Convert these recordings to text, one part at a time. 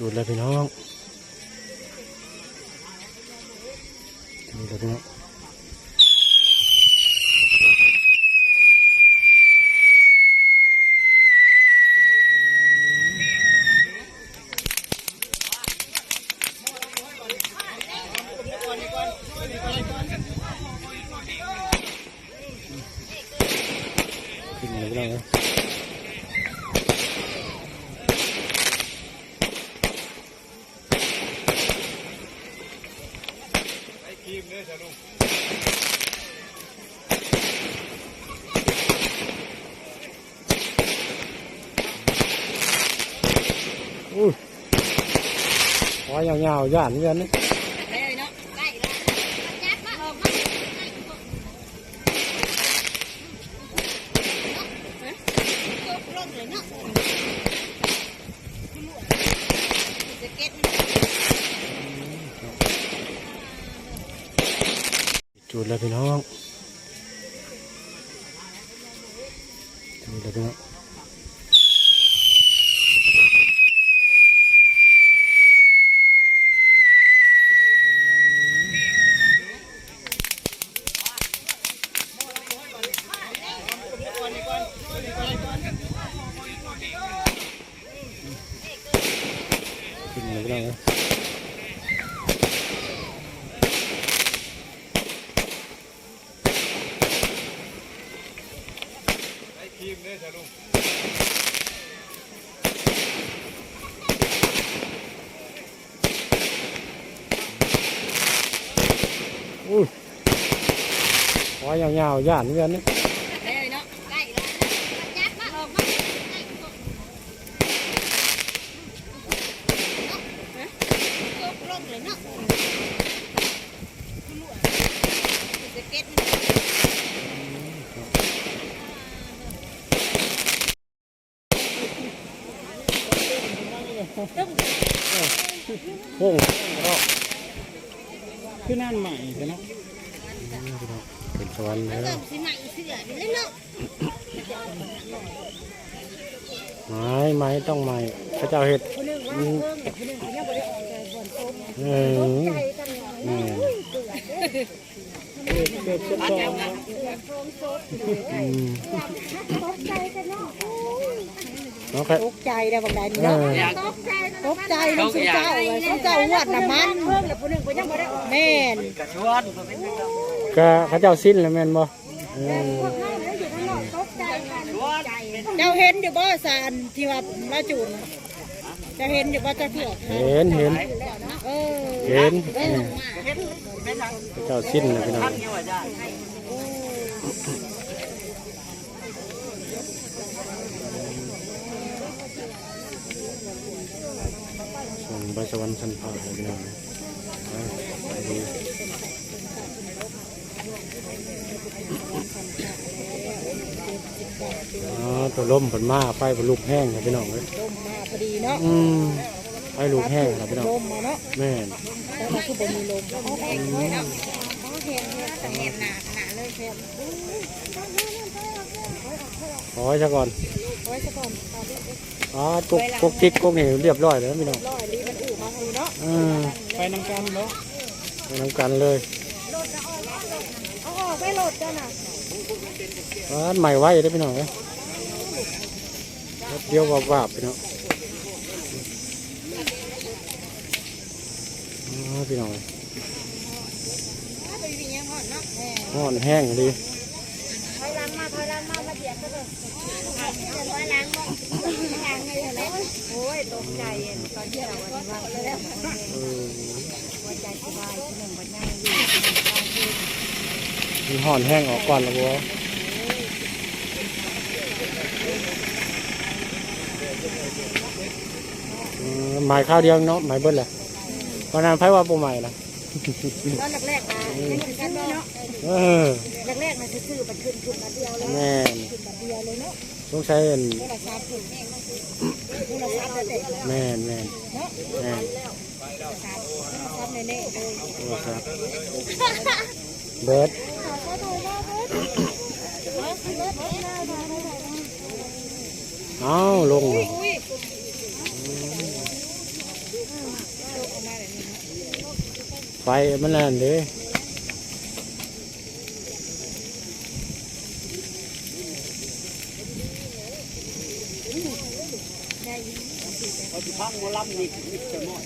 จุดเลยพี่น้องจุดเลยพี่น้องขึ้นเลยพี่น้องเอ้ย อุ้ยว่ายาวๆย่านเงินนี่ เลยเนาะไล่เลยยัดมาออกมาตกลงเลยเนาะสเก็ต จุดเลยพี่น้องจุดเลยพี่น้องขึ้นเลยพี่น้องเอ้ย อุ้ยว่ายาวๆย่านเงินนี่ เลยเนาะไล่เลยยัดมาออกมาตกลงเลยเนาะ สเก็ตโป่งรอบ คือนั่นใหม่ใช่ไหมเป็นสวรรค์แล้วเริ่มสิใหม่เสือไม้ไม้ต้องไม้พระเจ้าเห็ดอืมเอออืมเกิดเป็นทองอืม น้องใครตกใจได้บางใดเออตกใจตกใจลูกเจ้าลูกเจ้าหวดน้ำมันเพิ่มแล้วผู้หนึ่งก็ยังไม่ได้แม่นก็พระเจ้าสิ้นแล้วแม่นบ่เออเจ้าเห็นอยู่บ่สารที่ว่ามาจูนเจ้าเห็นอยู่บ่เจ้าเถื่อเห็นเห็นเออเห็นอืมพระเจ้าสิ้นแล้วพี่น้องส่ง ไปสวรรค์ชั้นฟ้าเลยพี่น้องเอาไปดีอ๋อตัวล่มผลมาไฟผลุกแห้งครับพี่น้องเลยลมมาพอดีเนาะอืมไฟลุกแห้งครับพี่น้องลมมาเนาะแม่นแต่ว่าคือบ่มีลมเอาแห้งเลยเนาะเอาแห้งเลยแต่แห้งหนาขนาดเลยแห้งขอไว้ซะก่อนไว้ซะก่อนตอนนี้อ๋อกุกกุกจิกกุกนี่เรียบร้อยแล้วพี่น้องร้อยลีมันอู่มาให้เนาะ อืมไปน้ำกันเนาะไปน้ำกันเลยเอาออกไปโหลดจ้ะน่ะร้านใหม่ไว้ได้อพี่น้องเอ้ยแป๊บเดียววาบๆพี่น้องอ๋อพี่น้องเอ้ยถ้าไปวิ่งยังหอดเนาะแหม่ห้อนแห้งดี ถอยหลังมาถอยหลังมามาเบียดกันเลยถอยหลังมาถอยหลังให้เลย โอ้ยตกใจตอนที่เราวันนี้ว่าแล้วเออหัวใจสบายที่หนึ่งวันนั่งอยู่มันห่อนแห้งออกก่อนแล้วบัวเออหมายข้าวเดียวเนาะหมายเบิ้ลแหละตอนนั้นไพ่ว่าปูใหม่นะตอนแรกๆนะยังคือกันเนาะเออแรกๆนะซื่อๆมันขึ้นขึ้นมาเดียวเลยแม่นขึ้นมาเดียวเลยเนาะต้องใช้อัน แม่นแม่นแม่นโทรศัเรัพเบิร์ดเอาลงไฟมันแรงนเลำนี่จะน้อย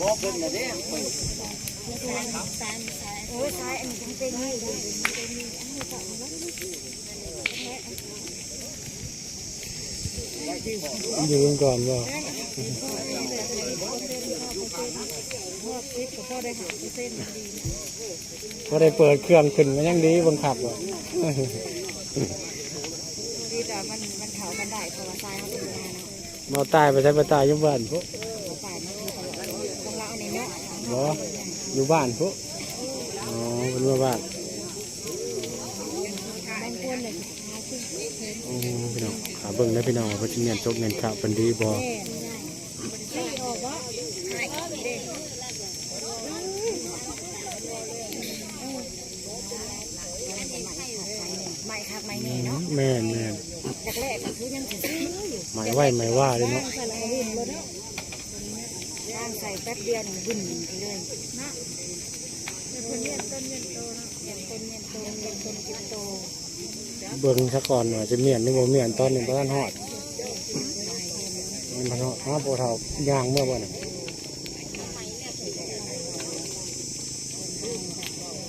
บอกเป็นนะเด้โอ้ยซ้ายอันนี้เป็นนี่ดูอยู่กันก่อนบ่พวกคลิปก็พอได้หาพอได้เปิดเครื่องขึ้นก็ยังดีบนขับบ่ดี มาตายไปใช้ไปตายอยู่บ้านพวกเขาฝ่ายมันคือตลอดต้องละเอาในเนาะบ่อยู่บ้านพวกอ๋อเป็นว่าบ้านบางคนเลยหาขึ้นเห็นอ๋อพี่น้องขาเบิ่งได้พี่น้องว่าเพิ่นสิเนียนจกเนียนขาวเป็นดีบ่แม่ไม่ออกวะไม่คักไม่แน่เนาะแม่นแม่น แรกๆก็คือยังสิซื้ออยู่หมายไว้หมายว่าเลยเนาะใส่แล้วก็วิ่งเลยเนาะย่างใส่แป๊บเดียวนี่วิ่งไปเลยนะเป็นคนเลี้ยงต้นเลี้ยงโตเนาะเลี้ยงต้นเลี้ยงโตเลี้ยงต้นกินโตเบิ่งซะก่อนว่าจะเมียนหรือบ่เมียนตอนนี้บ่ทันฮอดมันบ่ฮอดฮอดบ่เท่าย่างเมื่อบ่น่ะ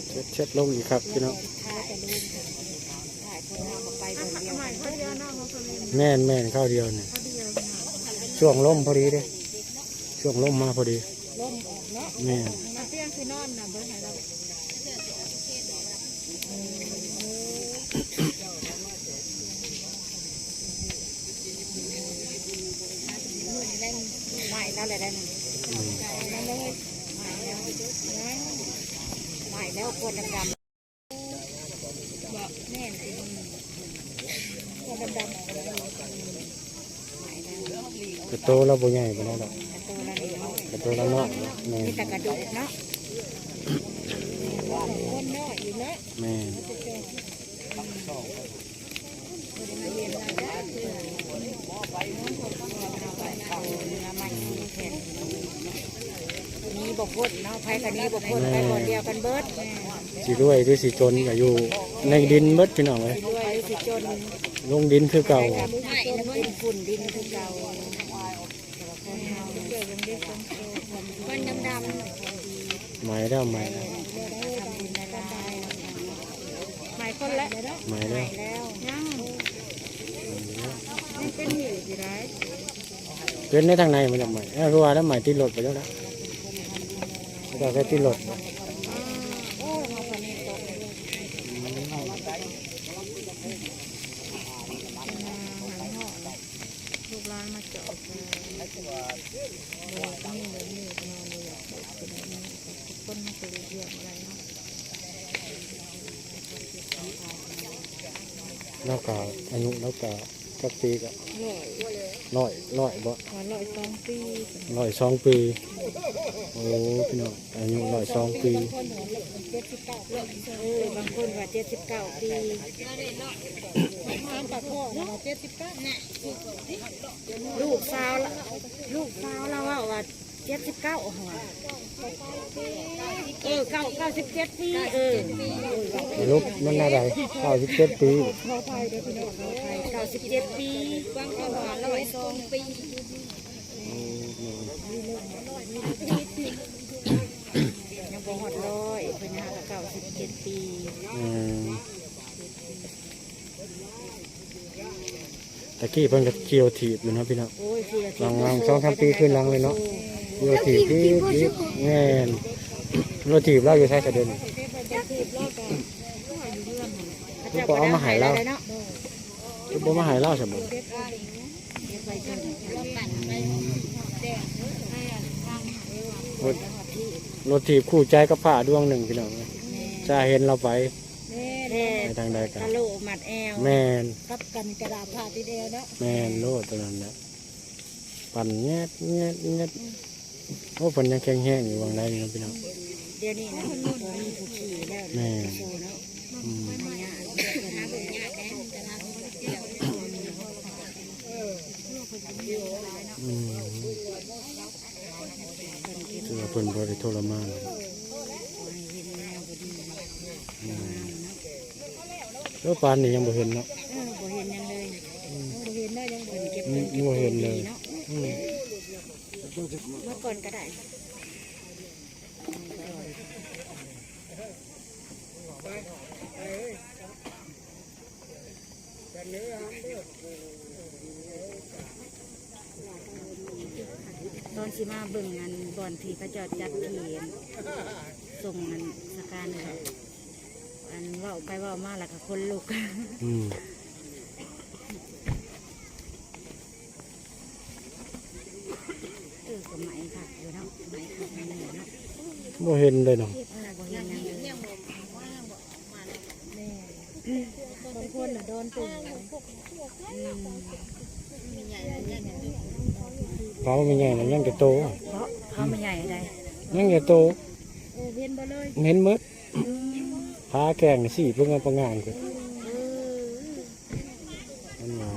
เช็ดเช็ดลงอีกครับพี่น้อง แม่นแม่นข้าวเดียวนี่ช่วงลมพอดีเด้ช่วงลมมาพอดีล้มออกเนาะแม่นมาเตี้ยงคือนอนนะเบิร์ดให้เราไม่แล้วเลยได้หนึ่งไม่เลยไม่แล้วไม่แล้วคนดำดำบอกแม่สิคนดำดำไม่แล้ว กระโตแล้วบ่ใหญ่ปานนั้นดอกตัวละนี่เนาะกระโตแล้วน้อยแม่นมีแต่กระดูกเนาะคนน้อยอยู่เนาะแม่นมีบกพดเนาะไผกันนี้บกพดไปคนเดียวกันเบิดสิรวยหรือสิจนก็อยู่ในดินเบิดพี่น้องเอ้ยด้วยสิจนลงดินคือเก่ากับจนฝุ่นฝุ่นดินคือเก่า คนดำดำหมายแล้วหมายแล้วหมายคนละหมายแล้วยังนี่เป็นหนีสิไรเป็นในทางในมันจะหมายเอ้ารู้ว่าแล้วหมายที่หลดไปแล้วนะแล้วก็แค่ที่หลดอ้มาคนนี้ตกเลยลูกร้านมาเจาะเลยนี่เลยนี่นอนเลยต้นมาเจอเรื่องอะไรเนาะ แล้วก็อายุแล้ว ก็สักปีก็ร้อยร้อยร้อยบ่วันร้อยสองปีร้อยสองปีโอ้พี่น้องอายุร้อยสองปีเออบางคนว่าเจ็ดสิบเก้าปีทางปากพ่อเราเจ็ดสิบเก้าลูกสาวละลูกสาวเราว่าว่า เจ็ดสิบเก้าหัวเออเก้าเก้าสิบเจ็ดปีเออลูกมันอะไรเก้าสิบเจ็ดปีเราไทยเด้อพี่น้องเราไทยเก้าสิบเจ็ดปีกว้างกว่าร้อยสองปียังบ่หอดร้อยเป็นห้าเก้าสิบเจ็ดปีอืมตะกี้เพิ่นก็เกี่ยวถีบอยู่เนาะพี่น้องโอ้ยเสียหลังหลังสองสามปีขึ้นหลังเลยเนาะ เกี่ยวถีบที่ที่แง่นรถถีบเราอยู่ใช้กระเด็นลูกก็เอามาให้เราคือบ่มาใหายเล่าใช่บ่รถรถถีบคู่ใจกับผ้าดวงหนึ่งพี่น้องจะเห็นเราไปแม่ในทางใดกันกะโหลกมัดแอวแม่นกับกันกระดาษผ้าที่เดียวเนาะแม่นโลดตัวนั้นแหละปั่นแงดแงดแงด โอ้ฝนยังแข็งแห้งอยู่วางใดนี่เนาะพี่น้องเดี๋ยวนี้นะผมมีผู้ขี่แล้วแม่โชว์เนาะอืมไม่ยากหาบุญยากแน่จะรับเกี่ยวอืมถือว่าเพิ่นบ่ได้ทรมานเห็นแนวบ่ดีอืมแล้วปานนี้ยังบ่เห็นเนาะเออบ่เห็นหยังเลยบ่เห็นได้ยังบ่เก็บอืมบ่เห็นเลย เนาะอืมเมื่อก่อนก็ได้ตอนสิมาเบิ่งงานบอนที่เขาเจะจัดทีส่งงานสการเขาอันเว่าไปเว่ามาแล้วก็คนลุกอืม เออก็ไหมค่ะอยู่เนาะไหมค่ะไหมเหนือเนาะ บ่เห็นเลยน้ออบ่เห็นหยังเลยบางคนน่ะโดนตุ่มอืมเผาไม่ใหญ่นะยังจะโตเพราะเขาไม่ใหญ่อะไรยังจะโตเห็นบ่เลยเห็นมืดพาแกงสี่เพิ่งเอนประงานกันมา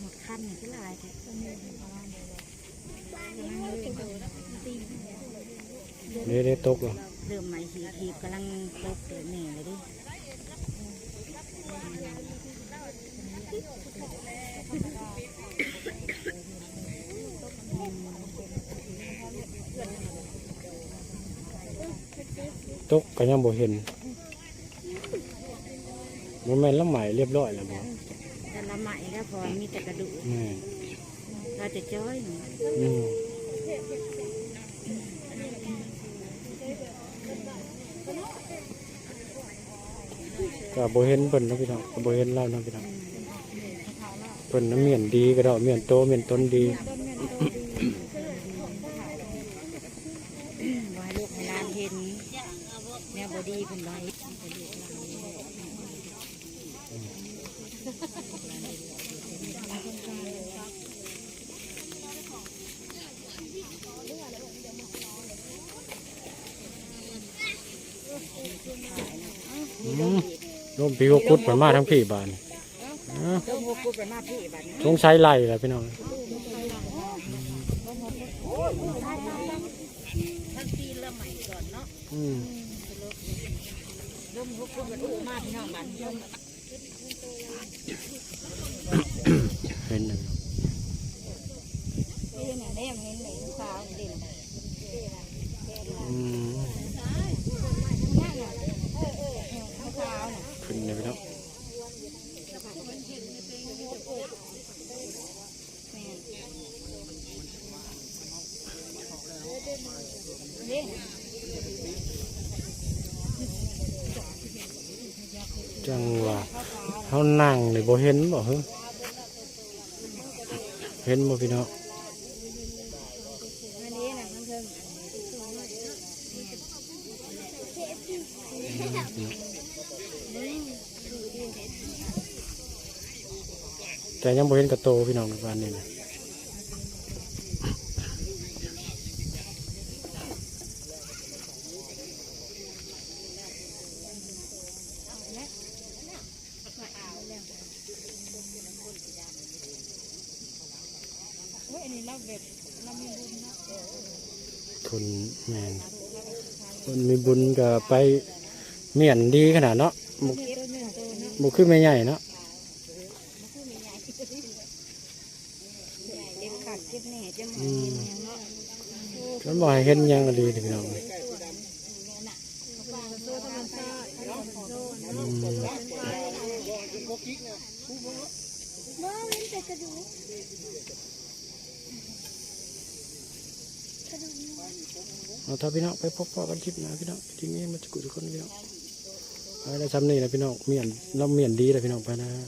หมดคันนี่คือหลายแท้ เด้ได้ตกแล้วเริ่มไหมขีขีบกำลังตกเดือดแหน่เลยดิตกก็ยังบ่เห็นบ่แม่นละไหมเรียบร้อยแล้วบ่แต่ละไหมแล้วพอมีแต่กระดูกแม่เราจะจ้อยอืม ก็บ่เห็นเพิ่นนะพี่น้องก็บ่เห็นเล่านะพี่น้องเพิ่นน้ำเมียนดีกระดอกเมียนโตเมียนต้นดีว่าให้ลูกให้หลานเห็นแนวบอดีเป็นไรให้ลูกหลานเห็น อืม ลมปีกกุดเพิ่นมาทั้งพี่บานอ้าวเริ่มหัวกุดไปมาพี่บัดนี้สงสัยไล่แล้วพี่น้องทั้งปีเริ่มใหม่ก่อนเนาะอืมเริ่มหัวกุดไปดูมาพี่น้องบัดนี้เห็นแล้วนี่น่ะแนมเห็นไหนสาวเด่นอืม สาวน่ะ ขึ้น เลยพี่น้องนี่จังหวะเฮานั่งนี่บ่เห็นบ่ฮึเห็นบ่พี่น้อง อันนี้น่ะมันเพิ่ง แต่ยังบ่เห็นกระโตพี่น้องในบ้านนี่นะโอ้ยอันนี้นะคนแมนคนมีบุญก็ไปเมียนดีขนาดเนาะบ่เก็บเนื้อตัวเนาะบ่คือไม่ใหญ่เนาะ เก็บ ขาดเก็บแหน่จะมอเก็นเนาะมันบ่ให้เห็นยังก็ดีเด้อพี่น้องเอาถ้าพี่น้องไปพบพ่อกันคลิปนะพี่น้องทีนี้มาจะกุทุกคนพี่น้องไปแล้วซ้ำนี่นะพี่น้องเมียนเราเมียนดีเลยพี่น้องไปนะฮะ